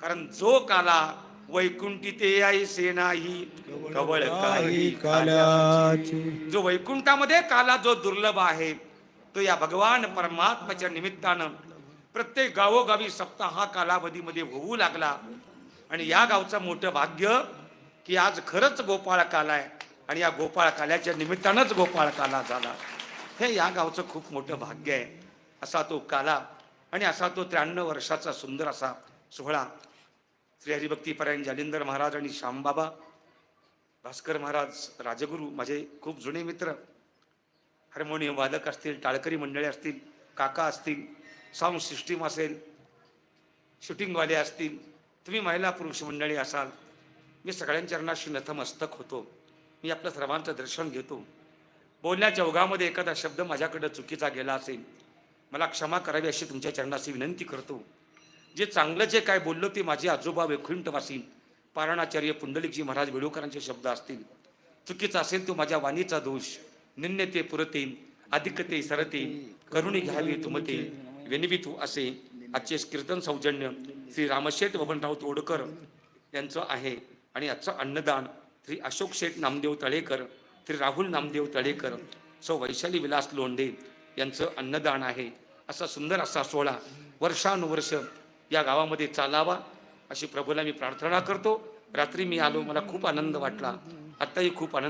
कारण जो काला वैकुंठी ते आई सेनाही कवळ काही काल्याची. जो वैकुंठामध्ये काला जो दुर्लभ आहे तो या भगवान परमात्म्याच्या निमित्तानं प्रत्येक गावोगावी सप्ताह हा कालावधीमध्ये होऊ लागला. आणि या गावचं मोठं भाग्य की आज खरंच गोपाळ काला आहे आणि या गोपाळ काल्याच्या निमित्तानंच गोपाळ काला झाला. हे या गावचं खूप मोठं भाग्य आहे. असा तो काला आणि असा तो त्र्याण्णव वर्षाचा सुंदर असा सोहळा श्री हरिभक्तीपरायण जालिंदर महाराज आणि श्यामबाबा भास्कर महाराज राजगुरू माझे खूप जुने मित्र. हार्मोनियम वादक असतील टाळकरी मंडळे असतील काका असतील साऊंड सिस्टीम असेल शूटिंगवाले असतील तुम्ही महिला पुरुष मंडळी असाल मी सगळ्यांच्या चरणाशी नतमस्तक होतो. मी आपल्या सर्वांचं दर्शन घेतो. बोलण्याच्या ओघामध्ये एखादा शब्द माझ्याकडं चुकीचा गेला असेल मला क्षमा करावी अशी तुमच्या चरणाशी विनंती करतो. जे चांगलं जे काय बोललो ते माझे आजोबा वैकुंठवासी पारणाचार्य पुंडलिकजी महाराज वेळूकरांचे शब्द असतील. चुकीचा असेल तो माझ्या वाणीचा दोष. निन्यते पुरते अधिकते सरते करुणी घ्यावी तुमते. विनवितू असे आजचे कीर्तन सौजन्य श्री रामशेठ बबनराव तोडकर यांचं आहे. आणि आजचं अन्नदान श्री अशोक शेठ नामदेव तळेकर श्री राहुल नामदेव तळेकर सौ वैशाली विलास लोंढे यांचं अन्नदान आहे. असा सुंदर असा सोहळा वर्षानुवर्ष या गावामध्ये चालावा अशी प्रभूला मी प्रार्थना करतो. रात्री मी आलो मला खूप आनंद वाटला. आत्ताही खूप आनंद